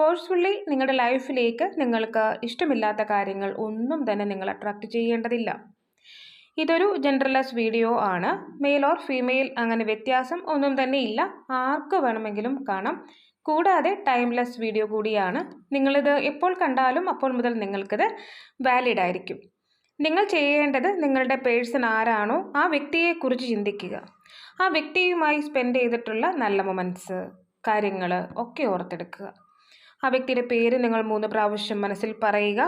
Forcefully നിങ്ങളുടെ ലൈഫിലേക്ക് നിങ്ങൾക്ക് ഇഷ്ടമില്ലാത്ത കാര്യങ്ങൾ ഒന്നും തന്നെ നിങ്ങൾ അട്രാക്റ്റ് ചെയ്യേണ്ടതില്ല. ഇതൊരു ജെൻഡർലെസ് വീഡിയോ ആണ്. മെയിൽ ഓർ ഫീമെയിൽ അങ്ങനെ വ്യത്യാസം ഒന്നും തന്നെ ഇല്ല. ആർക്ക് വേണമെങ്കിലും കാണാം. കൂടാതെ ടൈംലെസ് വീഡിയോ കൂടിയാണ്. നിങ്ങളിത് എപ്പോൾ കണ്ടാലും അപ്പോൾ മുതൽ നിങ്ങൾക്കിത് വാലിഡ് ആയിരിക്കും. നിങ്ങൾ ചെയ്യേണ്ടത് നിങ്ങളുടെ പേഴ്സൺ ആരാണോ ആ വ്യക്തിയെക്കുറിച്ച് ചിന്തിക്കുക. ആ വ്യക്തിയുമായി സ്പെൻഡ് ചെയ്തിട്ടുള്ള നല്ല മൊമെന്റ്സ് കാര്യങ്ങൾ ഒക്കെ ഓർത്തെടുക്കുക. ആ വ്യക്തിയുടെ പേര് നിങ്ങൾ മൂന്ന് പ്രാവശ്യം മനസ്സിൽ പറയുക.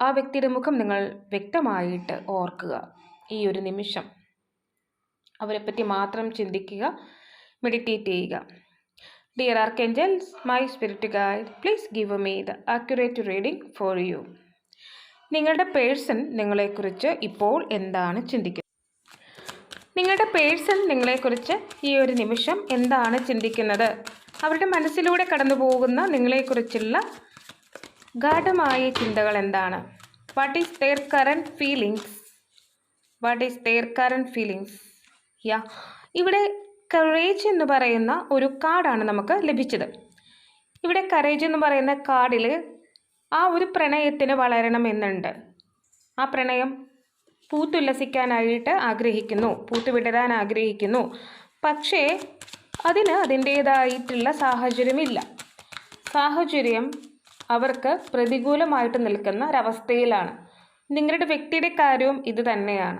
ആ വ്യക്തിയുടെ മുഖം നിങ്ങൾ വ്യക്തമായിട്ട് ഓർക്കുക. ഈ ഒരു നിമിഷം അവരെപ്പറ്റി മാത്രം ചിന്തിക്കുക മെഡിറ്റേറ്റ് ചെയ്യുക. Dear archangels my spirit guide please give me the accurate reading for you നിങ്ങളുടെ പേഴ്സൺ നിങ്ങളെക്കുറിച്ച് ഇപ്പോൾ എന്താണ് ചിന്തിക്കുന്നത്? നിങ്ങളുടെ പേഴ്സൺ നിങ്ങളെക്കുറിച്ച് ഈ ഒരു നിമിഷം എന്താണ് ചിന്തിക്കുന്നത്? അവരുടെ മനസ്സിലൂടെ കടന്നു പോകുന്ന നിങ്ങളെക്കുറിച്ചുള്ള ഗാഠമായ ചിന്തകൾ എന്താണ്? What is their current feelings what is their current feelings ya ഇവിടെ കറേജ് എന്ന് പറയുന്ന ഒരു കാർഡാണ് നമുക്ക് ലഭിച്ചത്. ഇവിടെ കറേജ് എന്ന് പറയുന്ന കാർഡിൽ ആ ഒരു പ്രണയത്തിന് വളരണമെന്നുണ്ട്. ആ പ്രണയം പൂത്തുല്ലസിക്കാനായിട്ട് ആഗ്രഹിക്കുന്നു പൂത്തുവിടരാൻ ആഗ്രഹിക്കുന്നു. പക്ഷേ അതിന് അതിന്റേതായിട്ടുള്ള സാഹചര്യമില്ല. സാഹചര്യം അവർക്ക് പ്രതികൂലമായിട്ട് നിൽക്കുന്ന ഒരവസ്ഥയിലാണ്. നിങ്ങളുടെ വ്യക്തിയുടെ കാര്യവും ഇത് തന്നെയാണ്.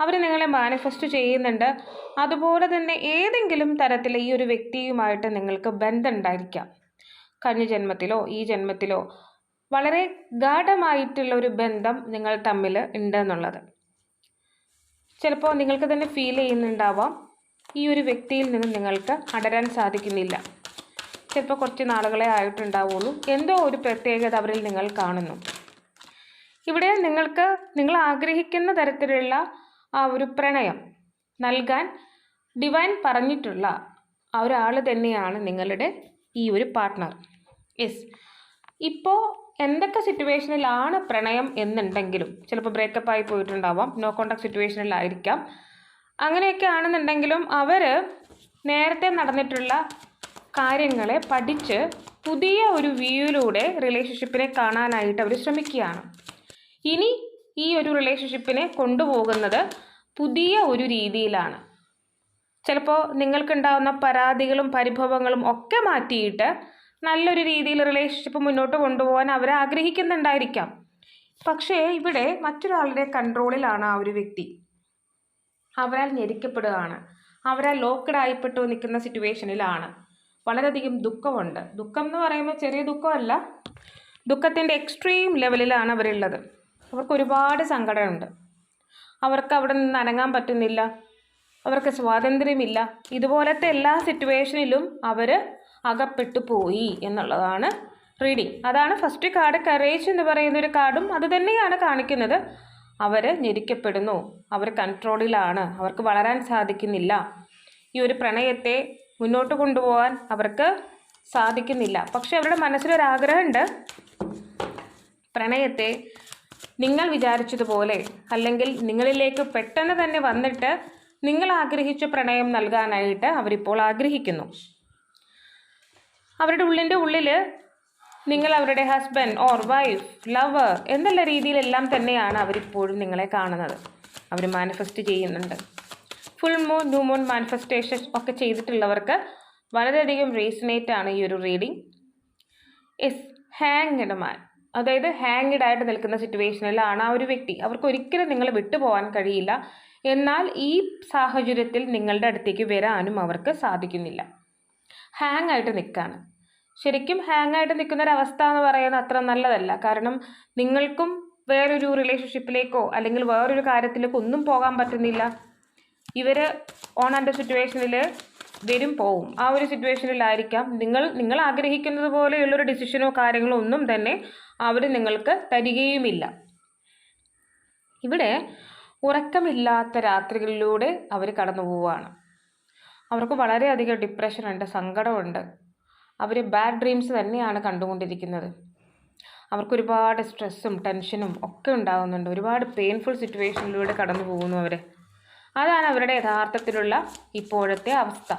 അവർ നിങ്ങളെ മാനിഫെസ്റ്റ് ചെയ്യുന്നുണ്ട്. അതുപോലെ തന്നെ ഏതെങ്കിലും തരത്തിൽ ഈ ഒരു വ്യക്തിയുമായിട്ട് നിങ്ങൾക്ക് ബന്ധം ഉണ്ടായിരിക്കാം കഴിഞ്ഞ ജന്മത്തിലോ ഈ ജന്മത്തിലോ വളരെ ഗാഠമായിട്ടുള്ള ഒരു ബന്ധം നിങ്ങൾ തമ്മിൽ ഉണ്ട് എന്നുള്ളത്. ചിലപ്പോൾ നിങ്ങൾക്ക് തന്നെ ഫീൽ ചെയ്യുന്നുണ്ടാവാം. ഈ ഒരു വ്യക്തിയിൽ നിന്ന് നിങ്ങൾക്ക് അടരാൻ സാധിക്കുന്നില്ല. ചിലപ്പോൾ കുറച്ച് നാളുകളെ ആയിട്ടുണ്ടാവുള്ളൂ. എന്തോ ഒരു പ്രത്യേകത അവരിൽ നിങ്ങൾ കാണുന്നു. ഇവിടെ നിങ്ങൾക്ക് നിങ്ങൾ ആഗ്രഹിക്കുന്ന തരത്തിലുള്ള ആ ഒരു പ്രണയം നൽകാൻ ഡിവൈൻ പറഞ്ഞിട്ടുള്ള ആ ഒരാൾ തന്നെയാണ് നിങ്ങളുടെ ഈ ഒരു പാർട്ട്ണർ യെസ് ഇപ്പോൾ എന്തൊക്കെ സിറ്റുവേഷനിലാണ് പ്രണയം എന്നുണ്ടെങ്കിലും ചിലപ്പോൾ ബ്രേക്കപ്പ് ആയി പോയിട്ടുണ്ടാവാം നോ കോണ്ടാക്ട് സിറ്റുവേഷനിലായിരിക്കാം അങ്ങനെയൊക്കെ ആണെന്നുണ്ടെങ്കിലും അവർ നേരത്തെ നടന്നിട്ടുള്ള കാര്യങ്ങളെ പഠിച്ച് പുതിയ ഒരു വ്യൂയിലൂടെ റിലേഷൻഷിപ്പിനെ കാണാനായിട്ട് അവർ ശ്രമിക്കുകയാണ്. ഇനി ഈ ഒരു റിലേഷൻഷിപ്പിനെ കൊണ്ടുപോകുന്നത് പുതിയ ഒരു രീതിയിലാണ്. ചിലപ്പോൾ നിങ്ങൾക്കുണ്ടാകുന്ന പരാതികളും പരിഭവങ്ങളും ഒക്കെ മാറ്റിയിട്ട് നല്ലൊരു രീതിയിൽ റിലേഷൻഷിപ്പ് മുന്നോട്ട് കൊണ്ടുപോകാൻ അവർ ആഗ്രഹിക്കുന്നുണ്ടായിരിക്കാം. പക്ഷേ ഇവിടെ മറ്റൊരാളുടെ കൺട്രോളിലാണ് ആ ഒരു വ്യക്തി. അവരാൽ ഞെരിക്കപ്പെടുകയാണ്. അവരാൽ ലോക്ക്ഡ് ആയിപ്പെട്ടു നിൽക്കുന്ന സിറ്റുവേഷനിലാണ് വളരെയധികം ദുഃഖമുണ്ട്. ദുഃഖം എന്ന് പറയുമ്പോൾ ചെറിയ ദുഃഖമല്ല. ദുഃഖത്തിന്റെ എക്സ്ട്രീം ലെവലിലാണ് അവരുള്ളത്. അവർക്ക് ഒരുപാട് സങ്കടമുണ്ട്. അവർക്ക് അവിടെ നിന്ന് അനങ്ങാൻ പറ്റുന്നില്ല. അവർക്ക് സ്വാതന്ത്ര്യമില്ല. ഇതുപോലത്തെ എല്ലാ സിറ്റുവേഷനിലും അവർ അകപ്പെട്ടു പോയി എന്നുള്ളതാണ് റീഡിങ്. അതാണ് ഫസ്റ്റ് കാർഡ് കറേജ് എന്ന് പറയുന്ന ഒരു കാർഡും അത് തന്നെയാണ് കാണിക്കുന്നത്. അവർ ഞെരിക്കപ്പെടുന്നു. അവർ കൺട്രോളിലാണ് അവർക്ക് വളരാൻ സാധിക്കുന്നില്ല. ഈ ഒരു പ്രണയത്തെ മുന്നോട്ട് കൊണ്ടുപോകാൻ അവർക്ക് സാധിക്കുന്നില്ല. പക്ഷെ അവരുടെ മനസ്സിലൊരാഗ്രഹമുണ്ട്. പ്രണയത്തെ നിങ്ങൾ വിചാരിച്ചതുപോലെ അല്ലെങ്കിൽ നിങ്ങളിലേക്ക് പെട്ടെന്ന് തന്നെ വന്നിട്ട് നിങ്ങൾ ആഗ്രഹിച്ച പ്രണയം നൽകാനായിട്ട് അവരിപ്പോൾ ആഗ്രഹിക്കുന്നു. അവരുടെ ഉള്ളിന്റെ ഉള്ളിൽ നിങ്ങൾ അവരുടെ ഹസ്ബൻഡ് ഓർ വൈഫ് ലവർ എന്നുള്ള രീതിയിലെല്ലാം തന്നെയാണ് അവരിപ്പോഴും നിങ്ങളെ കാണുന്നത്. അവർ മാനിഫെസ്റ്റ് ചെയ്യുന്നുണ്ട്. Full moon new moon manifestation ഒക്കെ ചെയ്തിട്ടുള്ളവർക്ക് വളരെയധികം റീസണേറ്റ് ആണ് ഈ ഒരു റീഡിംഗ് എസ് ഹാങ്ഡ് മാൻ അതായത് ഹാങ്ഡ് ആയിട്ട് നിൽക്കുന്ന സിറ്റുവേഷനിലാണ് ആ ഒരു വ്യക്തി. അവർക്ക് ഒരിക്കലും നിങ്ങളെ വിട്ടുപോകാൻ കഴിയില്ല. എന്നാൽ ഈ സാഹചര്യത്തിൽ നിങ്ങളുടെ അടുത്തേക്ക് വരാനും അവർക്ക് സാധിക്കുന്നില്ല. ഹാങ് ആയിട്ട് നിൽക്കുകയാണ് ശരിക്കും ഹാങ് ആയിട്ട് നിൽക്കുന്ന അവസ്ഥ എന്ന് പറയുന്നത് അത്ര നല്ലതല്ല. കാരണം നിങ്ങൾക്കും വേറൊരു റിലേഷൻഷിപ്പിലേക്കോ അല്ലെങ്കിൽ വേറൊരു കാര്യത്തിലേക്കോ ഒന്നും പോകാൻ പറ്റുന്നില്ല. ഇവർ ഓൺ ആൻഡ് സിറ്റുവേഷനിൽ വരും പോവും. ആ ഒരു സിറ്റുവേഷനിലായിരിക്കാം നിങ്ങൾ നിങ്ങൾ ആഗ്രഹിക്കുന്നത് പോലെയുള്ളൊരു ഡിസിഷനോ കാര്യങ്ങളോ ഒന്നും തന്നെ അവർ നിങ്ങൾക്ക് തരികയുമില്ല. ഇവിടെ ഉറക്കമില്ലാത്ത രാത്രികളിലൂടെ അവർ കടന്നു പോവുകയാണ് അവർക്ക് വളരെയധികം ഡിപ്രഷനുണ്ട് സങ്കടമുണ്ട്. അവർ ബാഡ് ഡ്രീംസ് തന്നെയാണ് കണ്ടുകൊണ്ടിരിക്കുന്നത്. അവർക്കൊരുപാട് സ്ട്രെസ്സും ടെൻഷനും ഒക്കെ ഉണ്ടാകുന്നുണ്ട് ഒരുപാട് പെയിൻഫുൾ സിറ്റുവേഷനിലൂടെ കടന്നു പോകുന്നു അവർ അതാണ് അവരുടെ യഥാർത്ഥത്തിലുള്ള ഇപ്പോഴത്തെ അവസ്ഥ.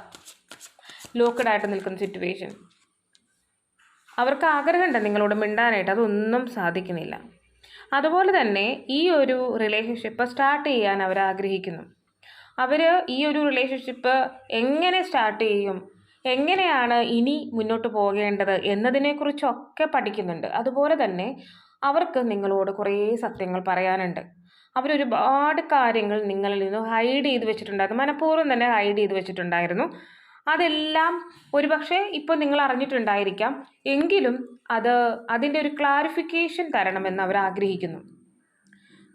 ലോക്കഡായിട്ട് നിൽക്കുന്ന സിറ്റുവേഷൻ അവർക്ക് ആഗ്രഹമുണ്ട് നിങ്ങളോട് മിണ്ടാനായിട്ട്. അതൊന്നും സാധിക്കുന്നില്ല. അതുപോലെ തന്നെ ഈ ഒരു റിലേഷൻഷിപ്പ് സ്റ്റാർട്ട് ചെയ്യാൻ അവർ ആഗ്രഹിക്കുന്നു അവർ ഈ ഒരു റിലേഷൻഷിപ്പ് എങ്ങനെ സ്റ്റാർട്ട് ചെയ്യും? എങ്ങനെയാണ് ഇനി മുന്നോട്ട് പോകേണ്ടത് എന്നതിനെക്കുറിച്ചൊക്കെ പഠിക്കുന്നുണ്ട്. അതുപോലെ തന്നെ അവർക്ക് നിങ്ങളോട് കുറേ സത്യങ്ങൾ പറയാനുണ്ട്. അവരൊരുപാട് കാര്യങ്ങൾ നിങ്ങളിൽ നിന്ന് ഹൈഡ് ചെയ്ത് വെച്ചിട്ടുണ്ടായിരുന്നു. മനഃപൂർവം തന്നെ ഹൈഡ് ചെയ്ത് വെച്ചിട്ടുണ്ടായിരുന്നു. അതെല്ലാം ഒരുപക്ഷെ ഇപ്പോൾ നിങ്ങൾ അറിഞ്ഞിട്ടുണ്ടായിരിക്കാം. എങ്കിലും അത് അതിന്റെ ഒരു ക്ലാരിഫിക്കേഷൻ തരണമെന്ന് അവർ ആഗ്രഹിക്കുന്നു.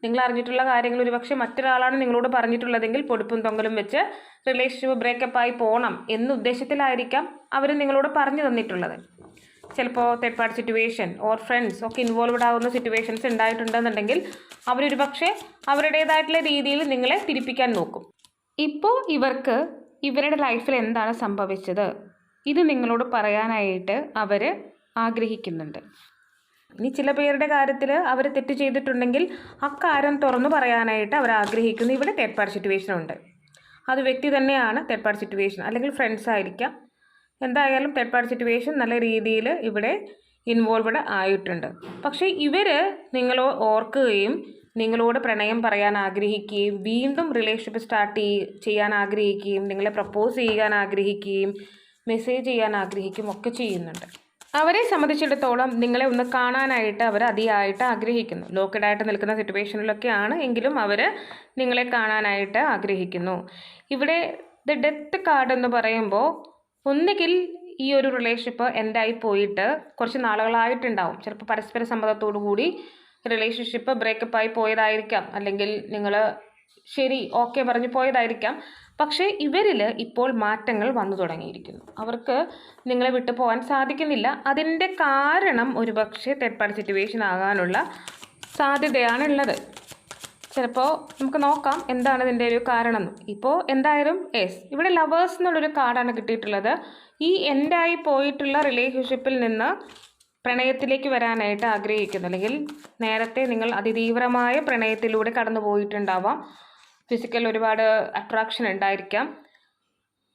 നിങ്ങൾ അറിഞ്ഞിട്ടുള്ള കാര്യങ്ങൾ ഒരുപക്ഷെ മറ്റൊരാളാണ് നിങ്ങളോട് പറഞ്ഞിട്ടുള്ളതെങ്കിൽ പൊടുപ്പും തൊങ്കലും വെച്ച് റിലേഷൻഷിപ്പ് ബ്രേക്കപ്പ് ആയി പോകണം എന്ന ഉദ്ദേശത്തിലായിരിക്കാം അവർ നിങ്ങളോട് പറഞ്ഞു തന്നിട്ടുള്ളത്. ചിലപ്പോൾ third party situation or friends ഒക്കെ ഇൻവോൾവ്ഡ് ആവുന്ന സിറ്റുവേഷൻസ് ഉണ്ടായിട്ടുണ്ടെന്നുണ്ടെങ്കിൽ അവരൊരു പക്ഷേ അവരുടേതായിട്ടുള്ള രീതിയിൽ നിങ്ങളെ തിരിപ്പിക്കാൻ നോക്കും. ഇപ്പോൾ ഇവർക്ക് ഇവരുടെ ലൈഫിൽ എന്താണ് സംഭവിച്ചത്? ഇത് നിങ്ങളോട് പറയാനായിട്ട് അവർ ആഗ്രഹിക്കുന്നുണ്ട്. ഇനി ചില പേരുടെ കാര്യത്തിൽ അവർ തെറ്റ് ചെയ്തിട്ടുണ്ടെങ്കിൽ അക്കാര്യം തുറന്നു പറയാനായിട്ട് അവർ ആഗ്രഹിക്കുന്നു. ഇവിടെ തേർഡ് പാർട്ടി സിറ്റുവേഷൻ ഉണ്ട്. അത് വ്യക്തി തന്നെയാണ് തേർഡ് പാർട്ടി സിറ്റുവേഷൻ അല്ലെങ്കിൽ ഫ്രണ്ട്സ് ആയിരിക്കാം. എന്തായാലും തേർഡ് പാർട്ടി സിറ്റുവേഷൻ നല്ല രീതിയിൽ ഇവിടെ ഇൻവോൾവഡ് ആയിട്ടുണ്ട്. പക്ഷേ ഇവർ നിങ്ങളോ ഓർക്കുകയും നിങ്ങളോട് പ്രണയം പറയാൻ ആഗ്രഹിക്കുകയും വീണ്ടും റിലേഷൻഷിപ്പ് സ്റ്റാർട്ട് ചെയ്യാൻ ആഗ്രഹിക്കുകയും നിങ്ങളെ പ്രപ്പോസ് ചെയ്യാൻ ആഗ്രഹിക്കുകയും മെസ്സേജ് ചെയ്യാൻ ആഗ്രഹിക്കുകയും ഒക്കെ ചെയ്യുന്നുണ്ട്. അവരെ സംബന്ധിച്ചിടത്തോളം നിങ്ങളെ ഒന്ന് കാണാനായിട്ട് അവർ അതിയായിട്ട് ആഗ്രഹിക്കുന്നു. ലോക്കഡായിട്ട് നിൽക്കുന്ന സിറ്റുവേഷനിലൊക്കെയാണ് എങ്കിലും അവർ നിങ്ങളെ കാണാനായിട്ട് ആഗ്രഹിക്കുന്നു. ഇവിടെ ദ ഡെത്ത് കാർഡ് എന്ന് പറയുമ്പോൾ ഒന്നുകിൽ ഈ ഒരു റിലേഷൻഷിപ്പ് എൻഡായി പോയിട്ട് കുറച്ച് നാളുകളായിട്ടുണ്ടാവും. ചിലപ്പോൾ പരസ്പര സമ്മതത്തോടു കൂടി റിലേഷൻഷിപ്പ് ബ്രേക്കപ്പായി പോയതായിരിക്കാം. അല്ലെങ്കിൽ നിങ്ങൾ ശരി ഓക്കെ പറഞ്ഞ് പോയതായിരിക്കാം. പക്ഷേ ഇവരിൽ ഇപ്പോൾ മാറ്റങ്ങൾ വന്നു തുടങ്ങിയിരിക്കുന്നു. അവർക്ക് നിങ്ങളെ വിട്ടു പോകാൻ സാധിക്കുന്നില്ല. അതിന്റെ കാരണം ഒരുപക്ഷെ തേർഡ് സിറ്റുവേഷൻ ആകാനുള്ള സാധ്യതയാണുള്ളത്. ചിലപ്പോൾ നമുക്ക് നോക്കാം എന്താണ് ഇതിന്റെ ഒരു കാരണം ഇപ്പോൾ എന്തായാലും യെസ് ഇവിടെ ലവേഴ്സ് എന്നുള്ളൊരു കാർഡാണ് കിട്ടിയിട്ടുള്ളത്. ഈ എൻഡായി പോയിട്ടുള്ള റിലേഷൻഷിപ്പിൽ നിന്ന് പ്രണയത്തിലേക്ക് വരാനായിട്ട് ആഗ്രഹിക്കുന്നു. അല്ലെങ്കിൽ നേരത്തെ നിങ്ങൾ അതിതീവ്രമായ പ്രണയത്തിലൂടെ കടന്നു പോയിട്ടുണ്ടാവാം ഫിസിക്കൽ ഒരുപാട് അട്രാക്ഷൻ ഉണ്ടായിരിക്കാം.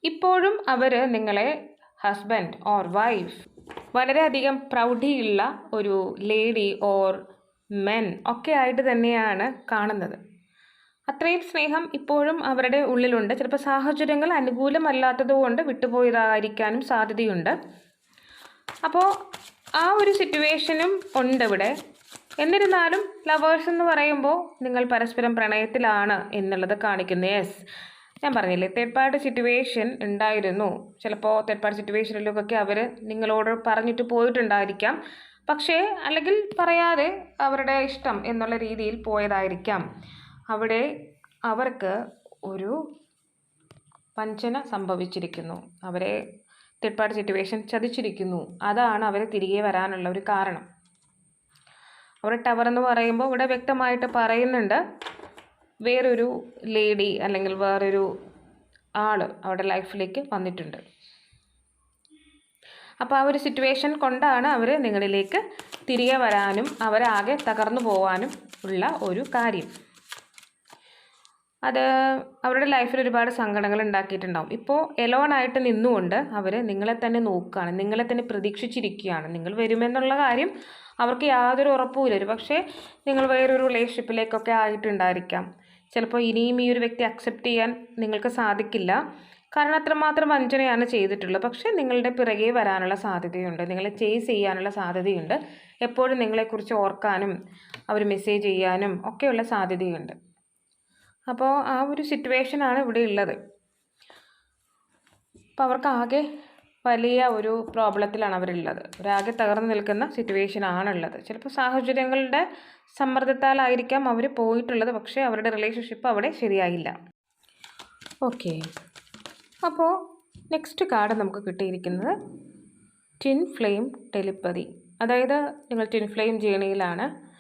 ഇപ്പോഴും അവർ നിങ്ങളെ ഹസ്ബൻഡ് ഓർ വൈഫ് വളരെയധികം പ്രൗഢിയുള്ള ഒരു ലേഡി ഓർ മെൻ ഒക്കെ ആയിട്ട് തന്നെയാണ് കാണുന്നത്. അത്രയും സ്നേഹം ഇപ്പോഴും അവരുടെ ഉള്ളിലുണ്ട്. ചിലപ്പോൾ സാഹചര്യങ്ങൾ അനുകൂലമല്ലാത്തത് കൊണ്ട് വിട്ടുപോയതായിരിക്കാനും സാധ്യതയുണ്ട്. അപ്പോൾ ആ ഒരു സിറ്റുവേഷനും ഉണ്ട് ഇവിടെ. എന്നിരുന്നാലും ലവേഴ്സ് എന്ന് പറയുമ്പോൾ നിങ്ങൾ പരസ്പരം പ്രണയത്തിലാണ് എന്നുള്ളത് കാണിക്കുന്നു. യെസ് ഞാൻ പറഞ്ഞില്ലേ തേർഡ് പാർട്ടി സിറ്റുവേഷൻ ഉണ്ടായിരുന്നു. ചിലപ്പോൾ തേർഡ് പാർട്ടി സിറ്റുവേഷനിലൊക്കെ അവർ നിങ്ങളോട് പറഞ്ഞിട്ട് പോയിട്ടുണ്ടായിരിക്കാം. പക്ഷേ അല്ലെങ്കിൽ പറയാതെ അവരുടെ ഇഷ്ടം എന്നുള്ള രീതിയിൽ പോയതായിരിക്കാം. അവിടെ അവർക്ക് ഒരു വഞ്ചന സംഭവിച്ചിരിക്കുന്നു. അവരെ തേർഡ് പാർട്ടി സിറ്റുവേഷൻ ചതിച്ചിരിക്കുന്നു. അതാണ് അവരെ തിരികെ വരാനുള്ള ഒരു കാരണം. അവിടെ ടവർ എന്ന് പറയുമ്പോൾ ഇവിടെ വ്യക്തമായിട്ട് പറയുന്നുണ്ട്. വേറൊരു ലേഡി അല്ലെങ്കിൽ വേറൊരു ആൾ അവിടെ ലൈഫിലേക്ക് വന്നിട്ടുണ്ട്. അപ്പോൾ ആ ഒരു സിറ്റുവേഷൻ കൊണ്ടാണ് അവർ നിങ്ങളിലേക്ക് തിരികെ വരാനും അവരാകെ തകർന്നു പോവാനും ഉള്ള ഒരു കാര്യം. അത് അവരുടെ ലൈഫിൽ ഒരുപാട് സങ്കടങ്ങൾ ഉണ്ടാക്കിയിട്ടുണ്ടാവും. ഇപ്പോൾ എലോണായിട്ട് നിന്നുകൊണ്ട് അവർ നിങ്ങളെ തന്നെ നോക്കുകയാണ്. നിങ്ങളെ തന്നെ പ്രതീക്ഷിച്ചിരിക്കുകയാണ്. നിങ്ങൾ വരുമെന്നുള്ള കാര്യം അവർക്ക് യാതൊരു ഉറപ്പുമില്ല. ഒരു പക്ഷേ നിങ്ങൾ വേറൊരു റിലേഷൻഷിപ്പിലേക്കൊക്കെ ആയിട്ടുണ്ടായിരിക്കാം. ചിലപ്പോൾ ഇനിയും ഈ ഒരു വ്യക്തി അക്സെപ്റ്റ് ചെയ്യാൻ നിങ്ങൾക്ക് സാധിക്കില്ല. കാരണം അത്രമാത്രം വഞ്ചനയാണ് ചെയ്തിട്ടുള്ളത്. പക്ഷേ നിങ്ങളുടെ പിറകെ വരാനുള്ള സാധ്യതയുണ്ട്. നിങ്ങളെ ചേസ് ചെയ്യാനുള്ള സാധ്യതയുണ്ട്. എപ്പോഴും നിങ്ങളെക്കുറിച്ച് ഓർക്കാനും അവർ മെസ്സേജ് ചെയ്യാനും ഒക്കെയുള്ള സാധ്യതയുണ്ട്. അപ്പോൾ ആ ഒരു സിറ്റുവേഷനാണ് ഇവിടെ ഉള്ളത്. അപ്പോൾ അവർക്ക് ആകെ വലിയ ഒരു പ്രോബ്ലത്തിലാണ് അവരുള്ളത്. ഒരാകെ തകർന്നു നിൽക്കുന്ന സിറ്റുവേഷൻ ആണുള്ളത്. ചിലപ്പോൾ സാഹചര്യങ്ങളുടെ സമ്മർദ്ദത്താലായിരിക്കാം അവർ പോയിട്ടുള്ളത്. പക്ഷേ അവരുടെ റിലേഷൻഷിപ്പ് അവിടെ ശരിയായില്ല. ഓക്കെ അപ്പോൾ നെക്സ്റ്റ് കാർഡ് നമുക്ക് കിട്ടിയിരിക്കുന്നത് ടിൻ ഫ്ലെയിം ടെലിപ്പതി അതായത് നിങ്ങൾ ടിൻ ഫ്ലെയിം ജേണിയിലാണ്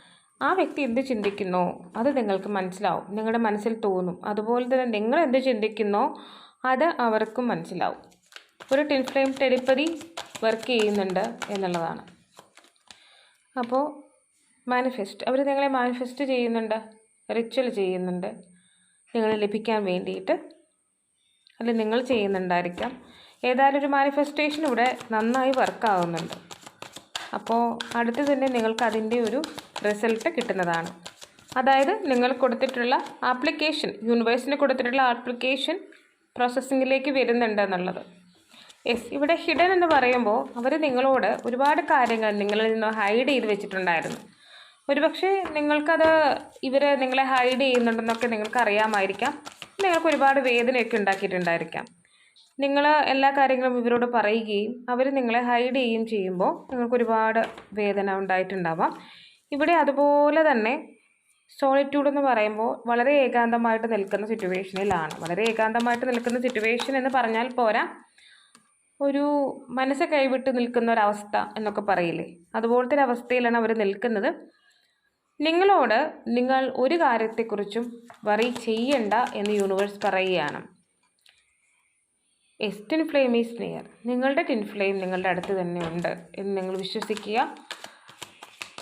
ആ വ്യക്തി എന്ത് ചിന്തിക്കുന്നോ അത് നിങ്ങൾക്ക് മനസ്സിലാവും. നിങ്ങളുടെ മനസ്സിൽ തോന്നും. അതുപോലെ തന്നെ നിങ്ങൾ എന്ത് ചിന്തിക്കുന്നോ അത് അവർക്കും മനസ്സിലാവും. ഒരു ടിൻ ഫ്ലെയിം ടെലിപ്പതി വർക്ക് ചെയ്യുന്നുണ്ട് എന്നുള്ളതാണ്. അപ്പോൾ മാനിഫെസ്റ്റ് അവർ നിങ്ങളെ മാനിഫെസ്റ്റ് ചെയ്യുന്നുണ്ട് റിച്വൽ ചെയ്യുന്നുണ്ട് നിങ്ങൾ ലഭിക്കാൻ വേണ്ടിയിട്ട്. അല്ല നിങ്ങൾ ചെയ്യുന്നുണ്ടായിരിക്കാം. ഏതായാലും ഒരു മാനിഫെസ്റ്റേഷൻ ഇവിടെ നന്നായി വർക്കാവുന്നുണ്ട് അപ്പോൾ അടുത്ത് തന്നെ നിങ്ങൾക്ക് അതിന്റെ ഒരു റിസൾട്ട് കിട്ടുന്നതാണ്. അതായത് നിങ്ങൾ കൊടുത്തിട്ടുള്ള ആപ്ലിക്കേഷൻ യൂണിവേഴ്സിന് കൊടുത്തിട്ടുള്ള ആപ്ലിക്കേഷൻ പ്രോസസ്സിങ്ങിലേക്ക് വരുന്നുണ്ട് എന്നുള്ളത്. യെസ് ഇവിടെ ഹിഡൻ എന്ന് പറയുമ്പോൾ അവർ നിങ്ങളോട് ഒരുപാട് കാര്യങ്ങൾ നിങ്ങളിൽ നിന്ന് ഹൈഡ് ചെയ്ത് വെച്ചിട്ടുണ്ടായിരുന്നു. ഒരുപക്ഷെ നിങ്ങൾക്കത് ഇവർ നിങ്ങളെ ഹൈഡ് ചെയ്യുന്നുണ്ടെന്നൊക്കെ നിങ്ങൾക്ക് അറിയാമായിരിക്കാം. നിങ്ങൾക്ക് ഒരുപാട് വേദനയൊക്കെ ഉണ്ടാക്കിയിട്ടുണ്ടായിരിക്കാം. നിങ്ങൾ എല്ലാ കാര്യങ്ങളും ഇവരോട് പറയുകയും അവർ നിങ്ങളെ ഹൈഡ് ചെയ്യുകയും ചെയ്യുമ്പോൾ നിങ്ങൾക്ക് ഒരുപാട് വേദന ഉണ്ടായിട്ടുണ്ടാവാം. ഇവിടെ അതുപോലെ തന്നെ സോളിറ്റ്യൂഡ് എന്ന് പറയുമ്പോൾ വളരെ ഏകാന്തമായിട്ട് നിൽക്കുന്ന സിറ്റുവേഷനിലാണ് വളരെ ഏകാന്തമായിട്ട് നിൽക്കുന്ന സിറ്റുവേഷൻ എന്ന് പറഞ്ഞാൽ പോരാ. ഒരു മനസ്സ് കൈവിട്ട് നിൽക്കുന്ന ഒരവസ്ഥ എന്നൊക്കെ പറയില്ലേ? അതുപോലത്തെ ഒരു അവസ്ഥയിലാണ് അവർ നിൽക്കുന്നത്. നിങ്ങളോട് നിങ്ങൾ ഒരു കാര്യത്തെക്കുറിച്ചും വറി ചെയ്യണ്ട എന്ന് യൂണിവേഴ്സ് പറയുകയാണ്. His twin flame is near നിങ്ങളുടെ ടിൻ ഫ്ലെയിം നിങ്ങളുടെ അടുത്ത് തന്നെ ഉണ്ട് എന്ന് നിങ്ങൾ വിശ്വസിക്കുക.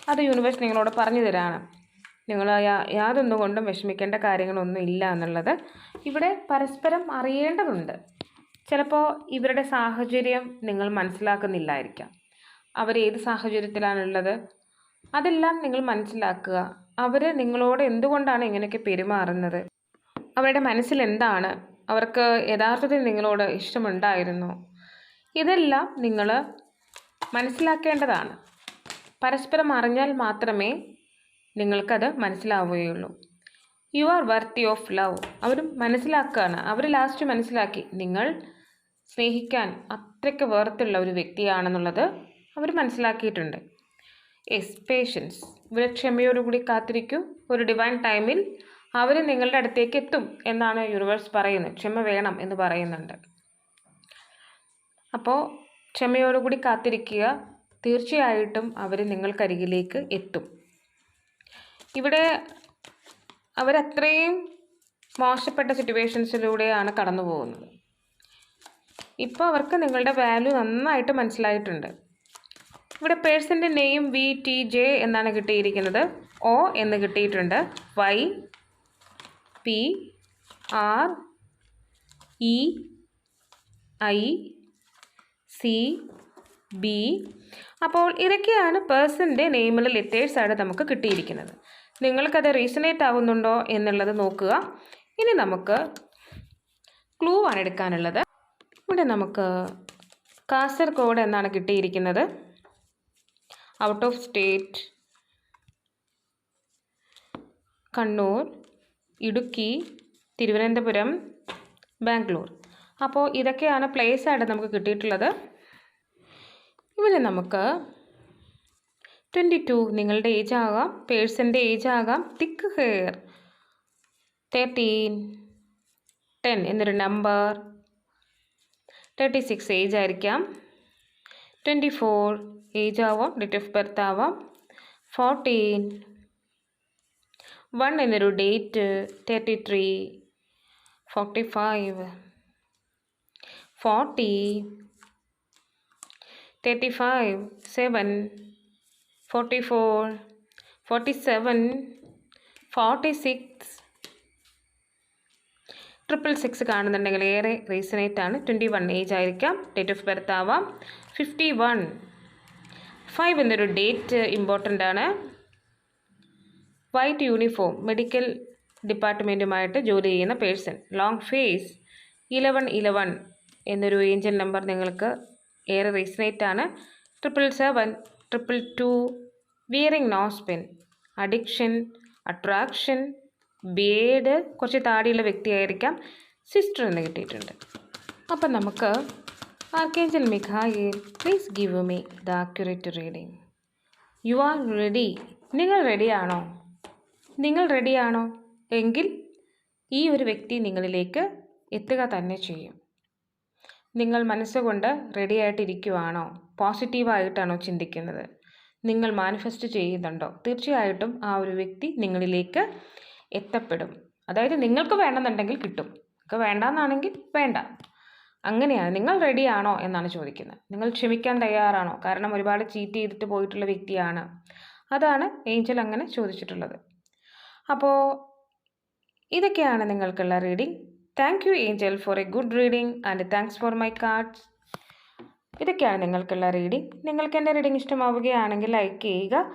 അത് യൂണിവേഴ്സ് നിങ്ങളോട് പറഞ്ഞു തരാണ്. നിങ്ങൾ യാതൊന്നുകൊണ്ടും യാതൊന്നും കൊണ്ടും വിഷമിക്കേണ്ട കാര്യങ്ങളൊന്നും ഇല്ല എന്നുള്ളത് ഇവിടെ പരസ്പരം അറിയേണ്ടതുണ്ട്. ചിലപ്പോൾ ഇവരുടെ സാഹചര്യം നിങ്ങൾ മനസ്സിലാക്കുന്നില്ലായിരിക്കാം. അവർ ഏത് സാഹചര്യത്തിലാണുള്ളത്? അതെല്ലാം നിങ്ങൾ മനസ്സിലാക്കുക. അവർ നിങ്ങളോട് എന്തുകൊണ്ടാണ് ഇങ്ങനെയൊക്കെ പെരുമാറുന്നത്? അവരുടെ മനസ്സിൽ എന്താണ്? അവർക്ക് യഥാർത്ഥത്തിൽ നിങ്ങളോട് ഇഷ്ടമുണ്ടായിരുന്നു? ഇതെല്ലാം നിങ്ങൾ മനസ്സിലാക്കേണ്ടതാണ്. പരസ്പരം അറിഞ്ഞാൽ മാത്രമേ നിങ്ങൾക്കത് മനസ്സിലാവുകയുള്ളൂ. You are worthy of love അവരും മനസ്സിലാക്കുകയാണ്. അവർ ലാസ്റ്റ് മനസ്സിലാക്കി. നിങ്ങൾ സ്നേഹിക്കാൻ അത്രയ്ക്ക് വേർത്തുള്ള ഒരു വ്യക്തിയാണെന്നുള്ളത് അവർ മനസ്സിലാക്കിയിട്ടുണ്ട്. എസ് പേഷ്യൻസ് ഇവിടെ ക്ഷമയോടുകൂടി കാത്തിരിക്കും. ഒരു ഡിവൈൻ ടൈമിൽ അവർ നിങ്ങളുടെ അടുത്തേക്ക് എത്തും എന്നാണ് യൂണിവേഴ്സ് പറയുന്നത്. ക്ഷമ വേണം എന്ന് പറയുന്നുണ്ട്. അപ്പോൾ ക്ഷമയോടുകൂടി കാത്തിരിക്കുക. തീർച്ചയായിട്ടും അവർ നിങ്ങൾക്കരികിലേക്ക് എത്തും. ഇവിടെ അവരത്രയും മോശപ്പെട്ട സിറ്റുവേഷൻസിലൂടെയാണ് കടന്നു പോകുന്നത് ഇപ്പോൾ അവർക്ക് നിങ്ങളുടെ വാല്യൂ നന്നായിട്ട് മനസ്സിലായിട്ടുണ്ട്. ഇവിടെ പേഴ്സന്റെ നെയിം വി ടി ജെ എന്നാണ് കിട്ടിയിരിക്കുന്നത്. ഒ എന്ന് കിട്ടിയിട്ടുണ്ട്. Y P R E I C B അപ്പോൾ ഇതൊക്കെയാണ് പേഴ്സന്റെ നെയിമിലെ ലെറ്റേഴ്സായിട്ട് നമുക്ക് കിട്ടിയിരിക്കുന്നത്. നിങ്ങൾക്കത് റീസണേറ്റ് ആവുന്നുണ്ടോ എന്നുള്ളത് നോക്കുക. ഇനി നമുക്ക് ക്ലൂ ആണ് എടുക്കാനുള്ളത്. ഇവിടെ നമുക്ക് കാസർഗോഡ് എന്നാണ് കിട്ടിയിരിക്കുന്നത്. Out of state Kannur Idukki Thiruvananthapuram Bangalore. അപ്പോൾ ഇതൊക്കെയാണ് place ആയിട്ട് നമുക്ക് കിട്ടിയിട്ടുള്ളത്. ഇവിടെ നമുക്ക് ട്വന്റി ടു നിങ്ങളുടെ ഏജ് ആകാം പേഴ്സന്റെ ഏജ് ആകാം തിക്ക് ഹെയർ തേർട്ടീൻ ടെൻ എന്നൊരു നമ്പർ തേർട്ടി സിക്സ് ഏജ് ആയിരിക്കാം. ട്വന്റി ഫോർ ഏജ് ആവാം. ഡേറ്റ് ഓഫ് ബർത്ത് ആവാം. ഫോർട്ടീൻ വൺ എന്നൊരു date thirty three forty five forty thirty five seven forty four forty seven forty six triple six കാണുന്നുണ്ടെങ്കിൽ ഏറെ resonate ആണ്. Twenty one age ആയിരിക്കാം. Date of birth ആവാം. Fifty one five എന്നൊരു date important ആണ്. White uniform medical ഡിപ്പാർട്ട്മെന്റുമായിട്ട് ജോലി ചെയ്യുന്ന person long face eleven eleven എന്നൊരു ഏഞ്ചൽ നമ്പർ നിങ്ങൾക്ക് ഏറെ റീസണേറ്റ് ആണ്. Triple seven triple two wearing nose pin addiction attraction beard കുറച്ച് താടിയുള്ള വ്യക്തിയായിരിക്കാം സിസ്റ്റർ എന്ന് കിട്ടിയിട്ടുണ്ട്. അപ്പം നമുക്ക് archangel Michael please give me the accurate reading you are ready നിങ്ങൾ റെഡിയാണോ നിങ്ങൾ റെഡിയാണോ എങ്കിൽ ഈ ഒരു വ്യക്തി നിങ്ങളിലേക്ക് എത്തുക തന്നെ ചെയ്യും. നിങ്ങൾ മനസ്സുകൊണ്ട് റെഡി ആയിട്ടിരിക്കുവാണോ? പോസിറ്റീവായിട്ടാണോ ചിന്തിക്കുന്നത്? നിങ്ങൾ മാനിഫെസ്റ്റ് ചെയ്യുന്നുണ്ടോ? തീർച്ചയായിട്ടും ആ ഒരു വ്യക്തി നിങ്ങളിലേക്ക് എത്തപ്പെടും. അതായത് നിങ്ങൾക്ക് വേണമെന്നുണ്ടെങ്കിൽ കിട്ടും. നിങ്ങൾക്ക് വേണ്ടെന്നാണെങ്കിൽ വേണ്ട. അങ്ങനെയാണ്. നിങ്ങൾ റെഡിയാണോ എന്നാണ് ചോദിക്കുന്നത്. നിങ്ങൾ ക്ഷമിക്കാൻ തയ്യാറാണോ? കാരണം ഒരുപാട് ചീറ്റ് ചെയ്തിട്ട് പോയിട്ടുള്ള വ്യക്തിയാണ്. അതാണ് ഏഞ്ചൽ അങ്ങനെ ചോദിച്ചിട്ടുള്ളത്. അപ്പോൾ ഇതൊക്കെയാണ് നിങ്ങൾക്കുള്ള reading thank you angel for a good reading and thanks for my cards ഇതൊക്കെയാണ് നിങ്ങൾക്കുള്ള റീഡിംഗ് നിങ്ങൾക്ക് എന്റെ റീഡിംഗ് ഇഷ്ടമാവുകയാണെങ്കിൽ ലൈക്ക് ചെയ്യുക.